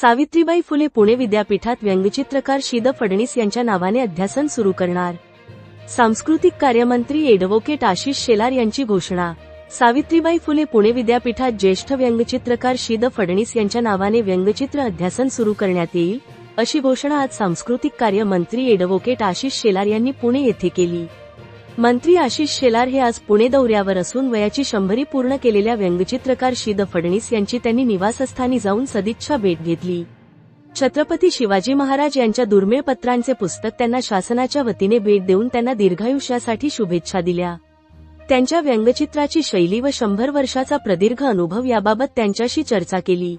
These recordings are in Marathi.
सावित्रीबाई फुले पुणे विद्यापीठात व्यंगचित्रकार शिद फडणीस यांच्या नावाने अध्यासन सुरू करणार. सांस्कृतिक कार्यमंत्री एडव्होकेट आशिष शेलार यांची घोषणा. सावित्रीबाई फुले पुणे विद्यापीठात ज्येष्ठ व्यंगचित्रकार शिद फडणीस यांच्या नावाने व्यंगचित्र अध्यासन सुरू करण्यात येईल अशी घोषणा आज सांस्कृतिक कार्य मंत्री एडव्होकेट आशिष शेलार यांनी पुणे येथे केली. मंत्री आशिष शेलार हे आज पुणे दौऱ्यावर असून वयाची शंभरी पूर्ण केलेल्या व्यंगचित्रकार शिद फडणीस यांची त्यांनी निवासस्थानी जाऊन सदिच्छा भेट घेतली. छत्रपती शिवाजी महाराज यांच्या दुर्मिळ पत्रांचे पुस्तक त्यांना शासनाच्या वतीने भेट देऊन त्यांना दीर्घायुष्यासाठी शुभेच्छा दिल्या. त्यांच्या व्यंगचित्राची शैली व शंभर वर्षाचा प्रदीर्घ अनुभव याबाबत त्यांच्याशी चर्चा केली.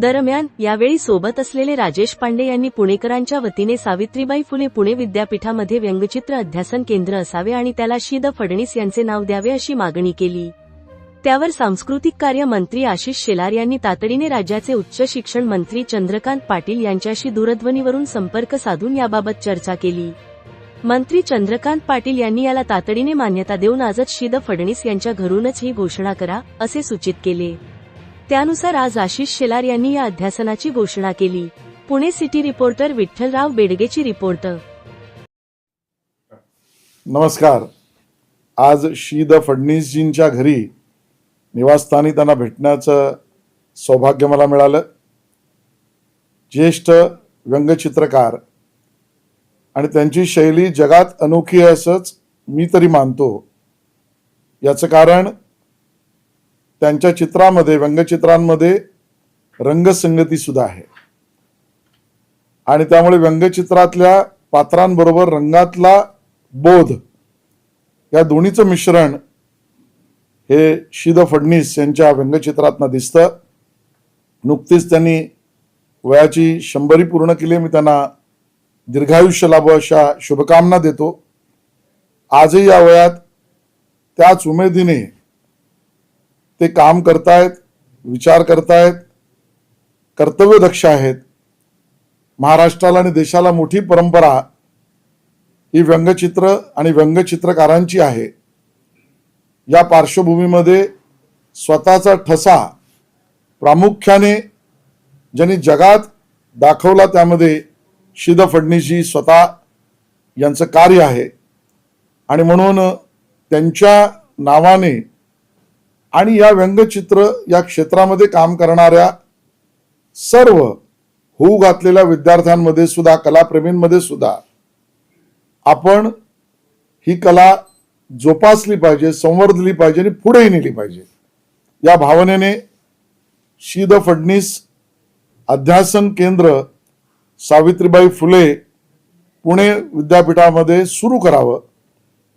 दरम्यान यावेळी सोबत असलेले राजेश पांडे यांनी पुणेकरांच्या वतीने सावित्रीबाई फुले पुणे विद्यापीठामध्ये व्यंगचित्र अध्यासन केंद्र असावे आणि त्याला शीद फडणीस यांचे नाव द्यावे अशी मागणी केली. त्यावर सांस्कृतिक कार्य मंत्री आशिष शेलार यांनी तातडीने राज्याचे उच्च शिक्षण मंत्री चंद्रकांत पाटील यांच्याशी दूरध्वनीवरून संपर्क साधून याबाबत चर्चा केली. मंत्री चंद्रकांत पाटील यांनी याला तातडीने मान्यता देऊन आजच शीद फडणीस यांच्या घरूनच ही घोषणा करा असे सूचित केले. त्यानुसार आज आशिष शेलार यांनी या अध्यासनाची घोषणा केली. पुणे सिटी रिपोर्टर विठ्ठलराव बेडगेची रिपोर्ट. नमस्कार. आज शीद फडणीसजींच्या घरी निवासस्थानी त्यांना भेटण्याचं सौभाग्य मला मिळालं. ज्येष्ठ व्यंगचित्रकार आणि त्यांची शैली जगात अनोखी असंच मी तरी मानतो. याचं कारण त्यांच्या चित्रामध्ये व्यंगचित्रांमध्ये रंगसंगती सुद्धा आहे. आणि त्यामुळे व्यंगचित्रातल्या पात्रांबरोबर रंगातला बोध या दोन्हीचं मिश्रण हे शिद फडणीस यांच्या व्यंगचित्रातनं दिसतं. नुकतीच त्यांनी वयाची शंभरी पूर्ण केली मी त्यांना दीर्घायुष्य लाभो अशा शुभकामना देतो. आजही या वयात त्याच उमेदीने ते काम करतायत विचार करतायत कर्तव्यदक्ष आहेत. महाराष्ट्राला आणि देशाला मोठी परंपरा ही व्यंगचित्र आणि व्यंगचित्रकारांची आहे. या पार्श्वभूमीमध्ये स्वतःचा ठसा प्रामुख्याने ज्यांनी जगात दाखवला त्यामध्ये शिद फडणीसजी स्वतः यांचं कार्य आहे. आणि म्हणून त्यांच्या नावाने आणि या व्यंगचित्र या क्षेत्रामध्ये काम करणाऱ्या सर्व होऊ घातलेल्या विद्यार्थ्यांमध्ये सुद्धा कलाप्रेमींमध्ये सुद्धा आपण ही कला जोपासली पाहिजे संवर्धली पाहिजे आणि पुढेही नेली पाहिजे. या भावनेने शीद फडणीस अध्यासन केंद्र सावित्रीबाई फुले पुणे विद्यापीठामध्ये सुरू करावं.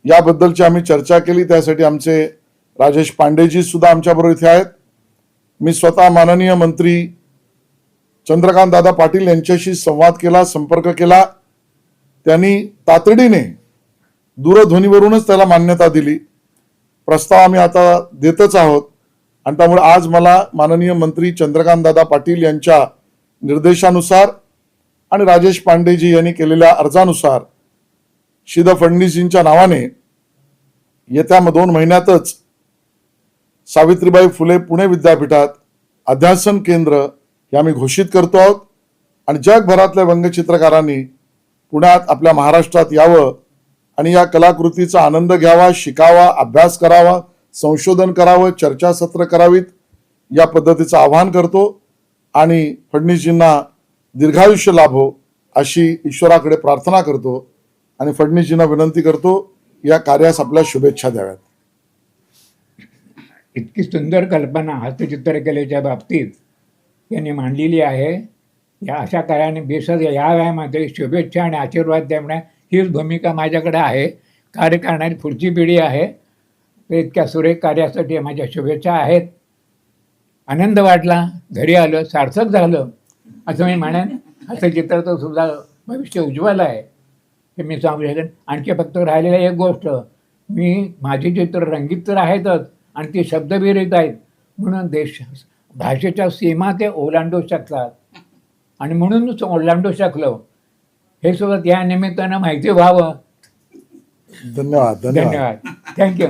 याबद्दलची आम्ही चर्चा केली त्यासाठी आमचे राजेश पांडेजी सुद्धा आमच्याबरोबर इथे आहेत. मी स्वतः माननीय मंत्री चंद्रकांत दादा पाटील यांच्याशी संवाद केला संपर्क केला. त्यांनी तातडीने दूरध्वनीवरूनच त्याला मान्यता दिली. प्रस्ताव आम्ही आता देतच आहोत. आणि त्यामुळे आज मला माननीय मंत्री चंद्रकांत दादा पाटील यांच्या निर्देशानुसार आणि राजेश पांडेजी यांनी केलेल्या अर्जानुसार शिद फडणवीसजींच्या नावाने येत्या दोन महिन्यातच सावित्रीबाई फुले पुणे विद्यापीठात अध्यासन केंद्र हे आम्ही घोषित करतो आहोत. आणि जगभरातल्या व्यंगचित्रकारांनी पुण्यात आपल्या महाराष्ट्रात यावं आणि या कलाकृतीचा आनंद घ्यावा शिकावा अभ्यास करावा संशोधन करावं चर्चासत्र करावीत या पद्धतीचं आवाहन करतो. आणि फडणवीसजींना दीर्घायुष्य लाभो अशी ईश्वराकडे प्रार्थना करतो. आणि फडणवीसजींना विनंती करतो या कार्यास आपल्या शुभेच्छा द्याव्यात. इतकी सुंदर कल्पना हस्तचित्रकलेच्या बाबतीत यांनी मांडलेली आहे. या अशा कार्याने बेसद या वयामध्ये शुभेच्छा आणि आशीर्वाद देण्या हीच भूमिका माझ्याकडे आहे. कार्य करणारी पुढची पिढी आहे. तर इतक्या सुरेख कार्यासाठी माझ्या शुभेच्छा आहेत. आनंद वाटला. घरी आलं. सार्थक झालं. असं मी म्हणेन. हस्तचित्राचं सुद्धा भविष्य उज्ज्वल आहे. हे मी सांगू शकेन. आणखी फक्त राहिलेलं एक गोष्ट. मी माझी चित्र रंगीत तर आहेतच. आणि ती शब्दविरहित आहेत. म्हणून देश भाषेच्या सीमा ते ओलांडू शकतात. आणि म्हणूनच ओलांडू शकलो. हे सुद्धा त्या निमित्तानं माहिती व्हावं. धन्यवाद धन्यवाद. धन्यवाद. थँक्यू